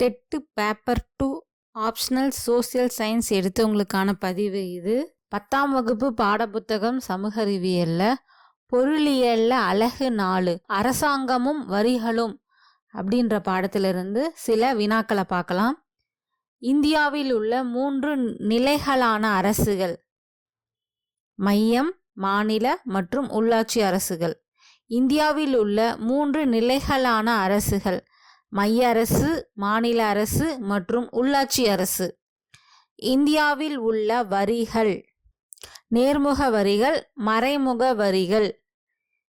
TET paper two optional social science எடுத்தவங்களுக்கான பதிவு இது. பத்தாம் வகுப்பு பாடப்புத்தகம் சமூக அறிவியலில் பொருளியல்ல அழகு நாலு. அரசாங்கமும் வரிகளும் அப்படின்ற பாடத்திலிருந்து சில வினாக்களை பார்க்கலாம். இந்தியாவில் உள்ள மூன்று நிலைகளான அரசுகள். மையம் மாநில மற்றும் உள்ளாட்சி அரசுகள். இந்தியாவில் உள்ள மூன்று நிலைகளான அரசுகள். மைய அரசு மாநில அரசு மற்றும் உள்ளாட்சி அரசு. இந்தியாவில் உள்ள வரிகள். நேர்முக வரிகள் மறைமுக வரிகள்.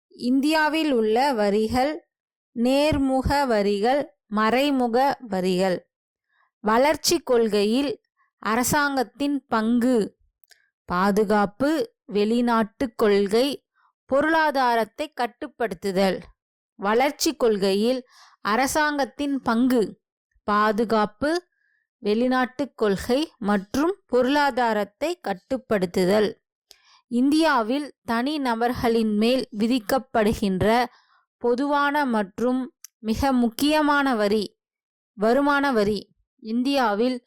இந்தியாவில் உள்ள வரிகள் நேர்முக வரிகள் மறைமுக வரிகள். வளர்ச்சி கொள்கையில் அரசாங்கத்தின் பங்கு. பாதுகாப்பு வெளிநாட்டு கொள்கை பொருளாதாரத்தை கட்டுப்படுத்துதல். வளர்ச்சி கொள்கையில் அரசாங்கத்தின் பங்கு பாதுகாப்பு வெளிநாட்டு கொள்கை மற்றும் பொருளாதாரத்தை கட்டுப்படுத்துதல். இந்தியாவில் தனி நபர்களின் மேல் விதிக்கப்படுகின்ற பொதுவான மற்றும் மிக முக்கியமான வரி வருமான வரி. இந்தியாவில்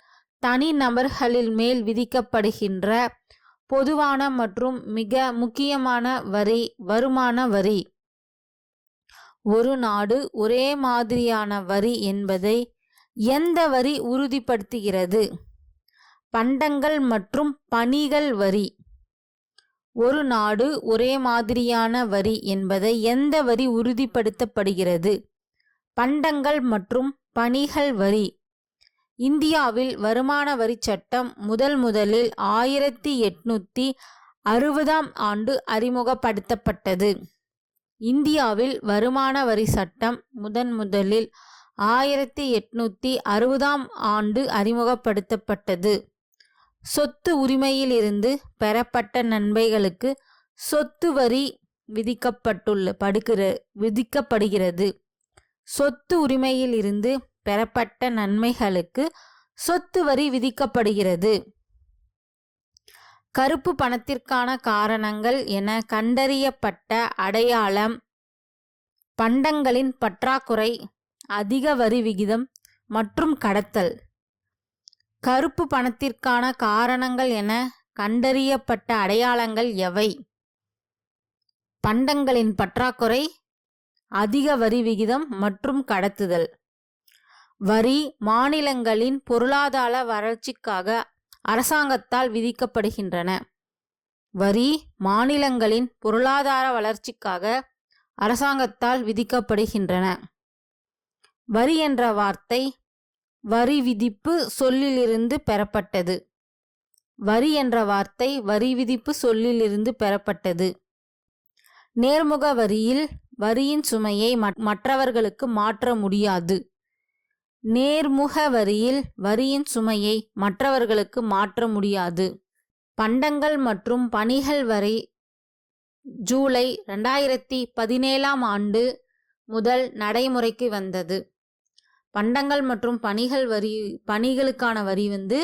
தனி நபர்களின் மேல் விதிக்கப்படுகின்ற பொதுவான மற்றும் மிக முக்கியமான வரி வருமான வரி. ஒரு நாடு ஒரே மாதிரியான வரி என்பதை எந்த வரி உறுதிப்படுத்துகிறது? பண்டங்கள் மற்றும் பணிகள் வரி. ஒரு நாடு ஒரே மாதிரியான வரி என்பதை எந்த வரி உறுதிப்படுத்தப்படுகிறது? பண்டங்கள் மற்றும் பணிகள் வரி. இந்தியாவில் வருமான வரி சட்டம் முதல் முதலில் ஆயிரத்தி எட்நூத்தி அறுபதாம் ஆண்டு அறிமுகப்படுத்தப்பட்டது. இந்தியாவில் வருமான வரி சட்டம் முதன் முதலில் ஆயிரத்தி எட்நூத்தி அறுபதாம் ஆண்டு அறிமுகப்படுத்தப்பட்டது. சொத்து உரிமையிலிருந்து பெறப்பட்ட நன்மைகளுக்கு சொத்து வரி விதிக்கப்பட்டுள்ள படுகிற விதிக்கப்படுகிறது. சொத்து உரிமையிலிருந்து பெறப்பட்ட நன்மைகளுக்கு சொத்து வரி விதிக்கப்படுகிறது. கருப்பு பணத்திற்கான காரணங்கள் என கண்டறியப்பட்ட அடையாளம் பண்டங்களின் பற்றாக்குறை அதிக வரி விகிதம் மற்றும் கடத்தல். கருப்பு பணத்திற்கான காரணங்கள் என கண்டறியப்பட்ட அடையாளங்கள் எவை? பண்டங்களின் பற்றாக்குறை அதிக வரி விகிதம் மற்றும் கடத்துதல். வரி மாநிலங்களின் பொருளாதார வளர்ச்சிக்காக அரசாங்கத்தால் விதிக்கப்படுகின்றன. வரி மாநிலங்களின் பொருளாதார வளர்ச்சிக்காக அரசாங்கத்தால் விதிக்கப்படுகின்றன. வரி என்ற வார்த்தை வரி விதிப்பு சொல்லிலிருந்து பெறப்பட்டது. வரி என்ற வார்த்தை வரி விதிப்பு சொல்லிலிருந்து பெறப்பட்டது. நேர்முக வரியில் வரியின் சுமையை மற்றவர்களுக்கு மாற்ற முடியாது. நேர்முக வரியில் வரியின் சுமையை மற்றவர்களுக்கு மாற்ற முடியாது. பண்டங்கள் மற்றும் பணிகள் வரி ஜூலை ரெண்டாயிரத்தி பதினேழாம் ஆண்டு முதல் நடைமுறைக்கு வந்தது. பண்டங்கள் மற்றும் பணிகள் வரி பணிகளுக்கான வரி வந்து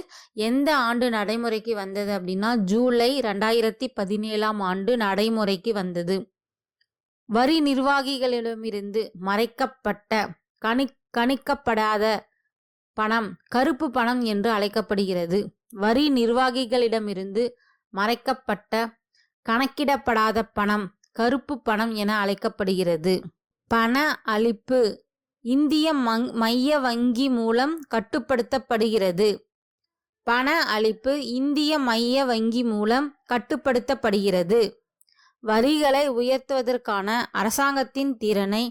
எந்த ஆண்டு நடைமுறைக்கு வந்தது அப்படின்னா ஜூலை ரெண்டாயிரத்தி பதினேழாம் ஆண்டு நடைமுறைக்கு வந்தது. வரி நிர்வாகிகளிடமிருந்து மறைக்கப்பட்ட கணி கணிக்கப்படாத பணம் கருப்பு பணம் என்று அழைக்கப்படுகிறது. வரி நிர்வாகிகளிடமிருந்து மறைக்கப்பட்ட கணக்கிடப்படாத பணம் கருப்பு பணம் என அழைக்கப்படுகிறது. பண அளிப்பு இந்திய மைய வங்கி மூலம் கட்டுப்படுத்தப்படுகிறது. பண அளிப்பு இந்திய மைய வங்கி மூலம் கட்டுப்படுத்தப்படுகிறது. வரிகளை உயர்த்துவதற்கான அரசாங்கத்தின் திறனை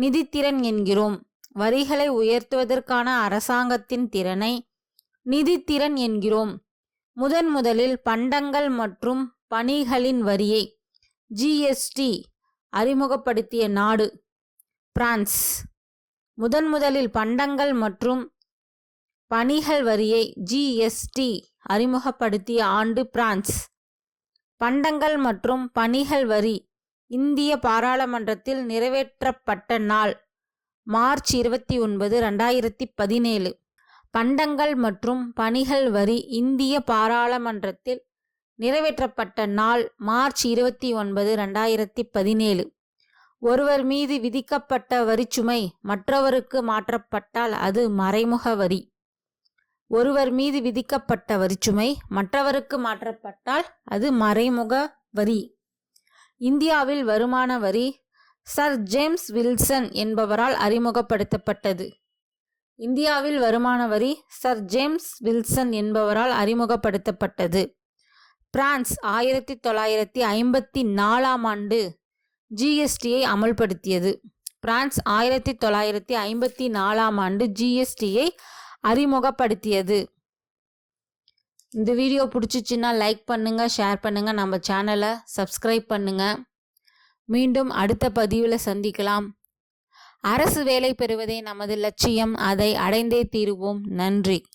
நிதித்திறன் என்கிறோம். வரிகளை உயர்த்துவதற்கான அரசாங்கத்தின் திறனை நிதித்திறன் என்கிறோம். முதன் முதலில் பண்டங்கள் மற்றும் பணிகளின் வரியை ஜிஎஸ்டி அறிமுகப்படுத்திய நாடு பிரான்ஸ். முதன் முதலில் பண்டங்கள் மற்றும் பணிகள் வரியை ஜிஎஸ்டி அறிமுகப்படுத்திய ஆண்டு பிரான்ஸ். பண்டங்கள் மற்றும் பணிகள் வரி இந்திய பாராளுமன்றத்தில் நிறைவேற்றப்பட்ட நாள் மார்ச் இருபத்தி ஒன்பது ரெண்டாயிரத்தி பதினேழு. பண்டங்கள் மற்றும் பணிகள் வரி இந்திய பாராளுமன்றத்தில் நிறைவேற்றப்பட்ட நாள் மார்ச் இருபத்தி ஒன்பது ரெண்டாயிரத்தி பதினேழு. ஒருவர் மீது விதிக்கப்பட்ட வரிச்சுமை மற்றவருக்கு மாற்றப்பட்டால் அது மறைமுக வரி. ஒருவர் மீது விதிக்கப்பட்ட வரிச்சுமை மற்றவருக்கு மாற்றப்பட்டால் அது மறைமுக வரி. இந்தியாவில் வருமான வரி சர் ஜேம்ஸ் வில்சன் என்பவரால் அறிமுகப்படுத்தப்பட்டது. இந்தியாவில் வருமான வரி சர் ஜேம்ஸ் வில்சன் என்பவரால் அறிமுகப்படுத்தப்பட்டது. பிரான்ஸ் ஆயிரத்தி தொள்ளாயிரத்தி ஐம்பத்தி நாலாம் ஆண்டு ஜிஎஸ்டியை அமல்படுத்தியது. பிரான்ஸ் ஆயிரத்தி தொள்ளாயிரத்தி ஐம்பத்தி நாலாம் ஆண்டு ஜிஎஸ்டியை அறிமுகப்படுத்தியது. இந்த வீடியோ பிடிச்சிச்சின்னா லைக் பண்ணுங்கள் ஷேர் பண்ணுங்கள் நம்ம சேனலை சப்ஸ்கிரைப் பண்ணுங்க. மீண்டும் அடுத்த பதிவில் சந்திக்கலாம். அரசு வேலை பெறுவதே நமது லட்சியம். அதை அடைந்தே தீருவோம். நன்றி.